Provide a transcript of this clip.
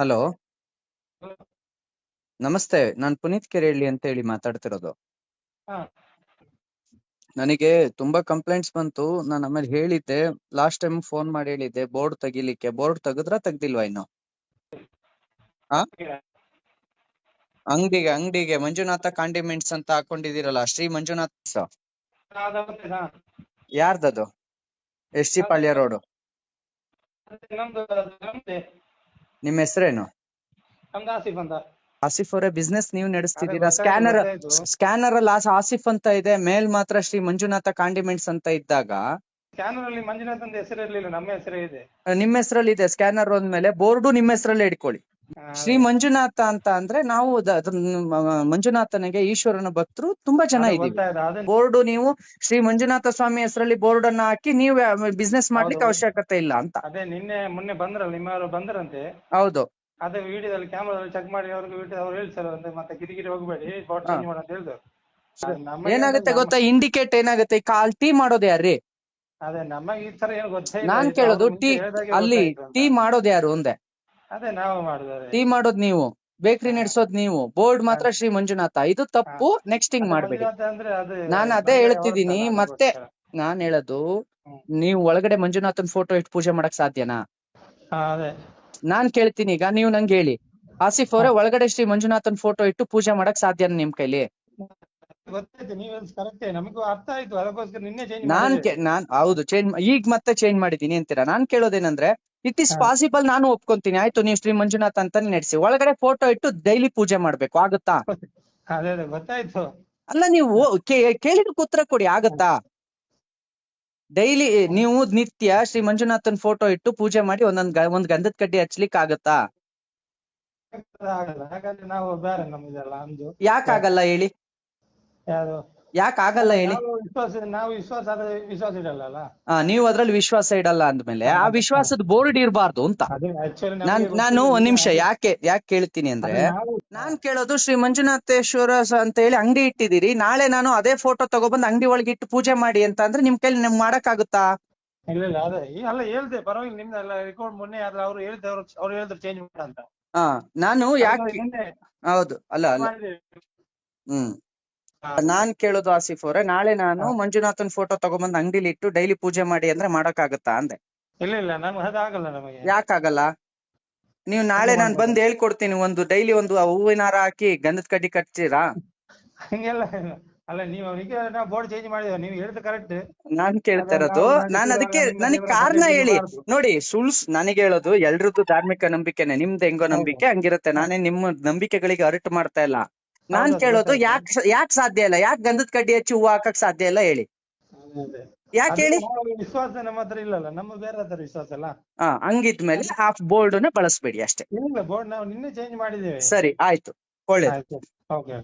Hello. ನಮಸ್ತೆ ನಾನ್ ಪುನೀತ್ ಕೆರೆಹಳ್ಳಿ ಅಂತ ಹೇಳಿ ಮಾತಾಡ್ತಿರೋದು. ನನಗೆ ತುಂಬಾ ಕಂಪ್ಲೇಂಟ್ಸ್ ಬಂತು. ನಾನು ಆಮೇಲೆ ಹೇಳಿದ್ದೆ ಲಾಸ್ಟ್ ಟೈಮ್ ಫೋನ್ ಮಾಡಿ ಹೇಳಿದ್ದೆ ಬೋರ್ಡ್ ತೆಗಿಲಿಕ್ಕೆ. ಬೋರ್ಡ್ ತೆಗೆದ್ರ ತೆಗ್ದಿಲ್ವಾ ಇನ್ನು? ಅಂಗಡಿಗೆ. ಅಂಗಡಿಗೆ ಮಂಜುನಾಥ ಕಾಂಡಿಮೆಂಟ್ಸ್ ಅಂತ ಹಾಕೊಂಡಿದ್ದೀರಲ್ಲ Shri Manjunath? ಯಾರ್ದದು? S G Palya road. ನಮ್ದೆ ಹೆಸರೇನು? ನಮ್ದು ಆಸಿಫ್ ಅಂತ. ಆಸಿಫ್ ಅವರೇ ಬಿಸ್ನೆಸ್ ನೀವು ನಡೆಸ್ತಿದ್ದೀರಾ? ಸ್ಕ್ಯಾನರ್ ಸ್ಕ್ಯಾನರ್ ಅಲ್ಲಿ ಆಸ್- ಆಸಿಫ್ ಅಂತ ಇದೆ ಮೇಲ್ ಮಾತ್ರ ಶ್ರೀ ಮಂಜುನಾಥ ಕಾಂಡಿಮೆಂಟ್ಸ್ ಅಂತ ಇದ್ದಾಗ? ಸ್ಕ್ಯಾನರ್ ಅಲ್ಲಿ ಮಂಜುನಾಥ್ ಅಂತ ಹೆಸರು ಇರ್ಲಿಲ್ಲ ನಮ್ಮ ಹೆಸರೇ ಇದೆ. ನಿಮ್ಮ ಹೆಸರಲ್ಲಿ ಇದೆ ಸ್ಕ್ಯಾನರ್ ಒಂದ್ಮೇಲೆ ಬೋರ್ಡು ನಿಮ್ಮ ಹೆಸರಲ್ಲೇ ಇಟ್ಕೊಳ್ಳಿ ಶ್ರೀ ಮಂಜುನಾಥ ಅಂತ ಅಂದ್ರೆ ನಾವು ದ- ಮಂಜುನಾಥನಿಗೆ ಈಶ್ವರನ ಭಕ್ತರು ತುಂಬಾ ಜನ ಇದ್ದೀವಿ. ಇದೀವಿ ಗೊತ್ತಾಯ್ತು ಅದನ್ನ ಬೋರ್ಡು ನೀವು ಶ್ರೀ ಮಂಜುನಾಥ ಸ್ವಾಮಿ ಹೆಸರಲ್ಲಿ ಬೋರ್ಡ್ ಅನ್ನ ಹಾಕಿ ನೀವು ಬಿಸ್ನೆಸ್ ಮಾಡ್ಲಿಕ್ಕೆ ಅವಶ್ಯಕತೆ ಇಲ್ಲ ಅಂತ. ಅದೇ ನಿನ್ನೆ ಮೊನ್ನೆ ಬಂದ್ರಲ್ಲ ನಿಮ್ಮವರು ಬಂದ್ರಂತೆ? ಹೌದು. ಅದೇ ವಿಡಿಯೋದಲ್ಲಿ ಕ್ಯಾಮ್ರಾದಲ್ಲಿ ಚೆಕ್ ಮಾಡಿ ಅವ್ರಿಗೆ ವಿಡಿಯೋ ಅವ್ರು ಹೇಳ್ತಾರೆ ಅಂತ ಮತ್ತೆ ಕಿರಿಕಿರಿ ಹೋಗ್ಬೇಡಿ ಬಾಟ್. ಚೇಂಜ್ ಮಾಡು ಅಂತ ಅದು ನಮಗೆ ಏನಾಗುತ್ತೆ ಗೊತ್ತಾ? ಇಂಡಿಕೇಟ್ ಏನಾಗುತ್ತೆ? ಈ ಕಾಲ್ ಟೀ ಮಾಡೋದು ಯಾರ್ರಿ? ಅದೇ ನಮಗೆ ಈ ತರ ಏನು ಗೊತ್ತೇ ಇಲ್ಲ ನಾನ್ ಇದು ಕೇಳೋದು ಟೀ ಹೇಳ್ದಾಗೆ ಅಲ್ಲಿ ಗೊತ್ತಾಯ್ತು ಅಂತ. ಟೀ ಮಾಡೋದು ಯಾರು ಒಂದೇ? ಅದೇ ನಾವು ಟೀ ಮಾಡೋದ್ ನೀವು ಬೇಕರಿ ನಡೆಸೋದ್ ನೀವು ಬೋರ್ಡ್ ಮಾತ್ರ ಶ್ರೀ ಮಂಜುನಾಥ. ಇದು ತಪ್ಪು ನೆಕ್ಸ್ಟ್ ಹಿಂಗ್ ಮಾಡ್ಬೇಡಿ. ನಾನು ಅದು ಹೇಳ್ತಿದ್ದೀನಿ ಹೇಳ್ತಿದೀನಿ, ಮತ್ತೆ. ನಾನ್ ಹೇಳೋದು ನೀವು ಒಳಗಡೆ ಮಂಜುನಾಥನ್ ಫೋಟೋ ಇಟ್ಟು ಪೂಜೆ ಮಾಡಕ್ ಸಾಧ್ಯನಾ? ನಾನ್ ಕೇಳ್ತೀನಿ ಈಗ ನೀವು ನಂಗೆ ಹೇಳಿ. ಆಸಿಫ್ ಅವರೇ ಒಳಗಡೆ ಶ್ರೀ ಮಂಜುನಾಥನ್ ಫೋಟೋ ಇಟ್ಟು ಪೂಜೆ ಮಾಡಕ್ ಸಾಧ್ಯನಾ ನಿಮ್ ಕೈಲಿ? ನಾನ್ ನಾನ್ ಹೌದು ಚೇಂಜ್ ಈಗ ಮತ್ತೆ ಚೇಂಜ್ ಮಾಡಿದೀನಿ ಅಂತೀರಾ? ನಾನ್ ಕೇಳೋದೇನಂದ್ರೆ ಇಟ್ ಇಸ್ ಪಾಸಿಬಲ್ ನಾನು ಒಪ್ಕೊಂತೀನಿ. ಆಯ್ತು ನೀವು ಶ್ರೀ ಮಂಜುನಾಥ್ ಅಂತಾನೆ ನಡೆಸಿ. ಒಳಗಡೆ ಫೋಟೋ ಇಟ್ಟು ಡೈಲಿ ಪೂಜೆ ಮಾಡ್ಬೇಕು. ಆಗುತ್ತಾ? ಅದೇ ಅದೇ ಗೊತ್ತಾಯ್ತು. ಅಲ್ಲ ನೀವು ಕೇಳಿದ ಕೇಳಿದಕ್ಕೆ ಉತ್ತರ ಕೊಡಿ. ಆಗತ್ತಾ? ಡೈಲಿ ನೀವು ನಿತ್ಯ ಶ್ರೀ ಮಂಜುನಾಥನ್ ಫೋಟೋ ಇಟ್ಟು ಪೂಜೆ ಮಾಡಿ ಒಂದೊಂದ್ ಒಂದ್ ಗಂಧದ ಕಡ್ಡಿ ಹಚ್ಲಿಕ್ಕೆ ಆಗತ್ತಾ? ಯಾಕಾಗಲ್ಲ ಹೇಳಿ? ಯಾಕ್ ಆಗಲ್ಲ ಹೇಳಿ? ನಾವು ವಿಶ್ವಾಸ ನಾವು ವಿಶ್ವಾಸ ಆದ್ರೆ ವಿಶ್ವಾಸ ಇಡಲ್ಲ ಆ, ನೀವು ಅದ್ರಲ್ಲಿ ವಿಶ್ವಾಸ ಇಡಲ್ಲ ಅಂದ್ಮೇಲೆ ಆ ವಿಶ್ವಾಸದ ಬೋರ್ಡ್ ಇರಬಾರ್ದು ಅಂತ. ಅದೇ ಆಕ್ಚುಲಿ ನಾನ್ ನಾನು ಒಂದ್ ನಿಮಿಷ ಯಾಕೆ ಯಾಕೆ ಕೇಳ್ತೀನಿ ಅಂದ್ರೆ ನಾನ್ ಕೇಳೋದು ಶ್ರೀ ಮಂಜುನಾಥೇಶ್ವರ ಸ- ಅಂತ ಹೇಳಿ ಅಂಗಡಿ ಇಟ್ಟಿದ್ದೀರಿ. ನಾಳೆ ನಾನು ಅದೇ ಫೋಟೋ ತಗೊಬಂದು ಅಂಗಡಿ ಒಳಗೆ ಇಟ್ಟು ಪೂಜೆ ಮಾಡಿ ಅಂತ ಅಂದ್ರೆ ನಿಮ್ ಕೈಲಿ ನಿಮ್ ಮಾಡಕ್ಕಾಗುತ್ತಾ? ಇಲ್ಲ ಇಲ್ಲ ಅದೇ ಈ ಅಲ್ಲ ಹೇಳ್ದೆ ಪರವಾಗಿಲ್ಲ ನಿಮ್ದೆಲ್ಲ ರೆಕಾರ್ಡ್ ಮೊನ್ನೆ ಆದ್ರೆ ಅವ್ರು ಹೇಳ್ದೆ ಅವ್ರು ಅವ್ರು ಹೇಳಿದ್ರು ಚೇಂಜ್ ಮಾಡ ಅಂತ. ಹಾ ನಾನು ಯಾಕೆ ನಿನ್ನೆ ಹೌದು ಅಲ್ಲ ಅಲ್ಲ. ಮಾಡಿದೆ. ಹ್ಮ್. ನಾನ್ ಕೇಳೋದು ಆಸಿಫ್ ಅವ್ರೆ ನಾಳೆ ನಾನು ಮಂಜುನಾಥನ್ ಫೋಟೋ ತಗೊಂಬಂದ್ ಅಂಗಡಿಲಿ ಇಟ್ಟು ಡೈಲಿ ಪೂಜೆ ಮಾಡಿ ಅಂದ್ರೆ ಮಾಡಕ್ಕಾಗತ್ತಾ ಅಂದೆ. ಇಲ್ಲ ಇಲ್ಲ ನಮ್ಗೆ ಅದಾಗಲ್ಲ ನಮಗೆ. ಯಾಕಾಗಲ್ಲ? ನೀವು ನಾಳೆ ನಾನ್ ಬಂದ್ ಹೇಳ್ಕೊಡ್ತೀನಿ ಒಂದು ಡೈಲಿ ಒಂದು ಹೂವಿನ ಹಾರ ಹಾಕಿ ಗಂಧದ ಕಡ್ಡಿ ಕಟ್ತೀರಾ? ಹಂಗೆಲ್ಲ ಇಲ್ಲ. ಅಲ್ಲ ನೀವು ಅವರಿಗೆ ನಾವು ಬೋರ್ಡ್ ಚೇಂಜ್ ಮಾಡಿದ ನೀವು ಕರೆಕ್ಟ್ ನಾನ್ ಕೇಳ್ತಾ ಇರೋದು ನಾನ್ ಅದಕ್ಕೆ ನನಗೆ ನನಗ್ ಕಾರಣ ಹೇಳಿ. ನೋಡಿ ಸುಳ್ಸ್ ನನಗೆ ಹೇಳೋದು ಎಲ್ರದ್ದು ಧಾರ್ಮಿಕ ನಂಬಿಕೆನೆ ನಿಮ್ದು ಹೆಂಗೋ ನಂಬಿಕೆ ಹಂಗಿರುತ್ತೆ. ನಾನೇ ನಿಮ್ಮ ನಂಬಿಕೆಗಳಿಗೆ ಅರಟು ಮಾಡ್ತಾ ಇಲ್ಲ. ನಾನ್ ಕೇಳೋದು. ಯಾಕ್ ಯಾಕ್ ಸಾಧ್ಯ ಇಲ್ಲ? ಯಾಕ್ ಗಂಧದ ಕಡ್ಡಿ ಹಚ್ಚಿ ಹೂವು ಹಾಕಕ್ ಸಾಧ್ಯ ಇಲ್ಲ ಹೇಳಿ. ಯಾಕೆ ಹೇಳಿ? ವಿಶ್ವಾಸ ನಮ್ಮ ಹತ್ರ ಇಲ್ಲಲ್ಲ ನಮ್ಮ ಬೇರೆ ಹತ್ರ ವಿಶ್ವಾಸ ಅಲ್ಲ. ಹಾ ಹಂಗಿದ್ಮೇಲೆ ಆ ಬೋರ್ಡ್ನ ಬಳಸ್ಬೇಡಿ ಅಷ್ಟೇ. ಇಲ್ಲ ಬೋರ್ಡ್ ನಾವು ನಿನ್ನೆ ಚೇಂಜ್ ಮಾಡಿದ್ದೇವೆ. ಸರಿ ಆಯ್ತು. ಒಳ್ಳೇದು. ಓಕೆ.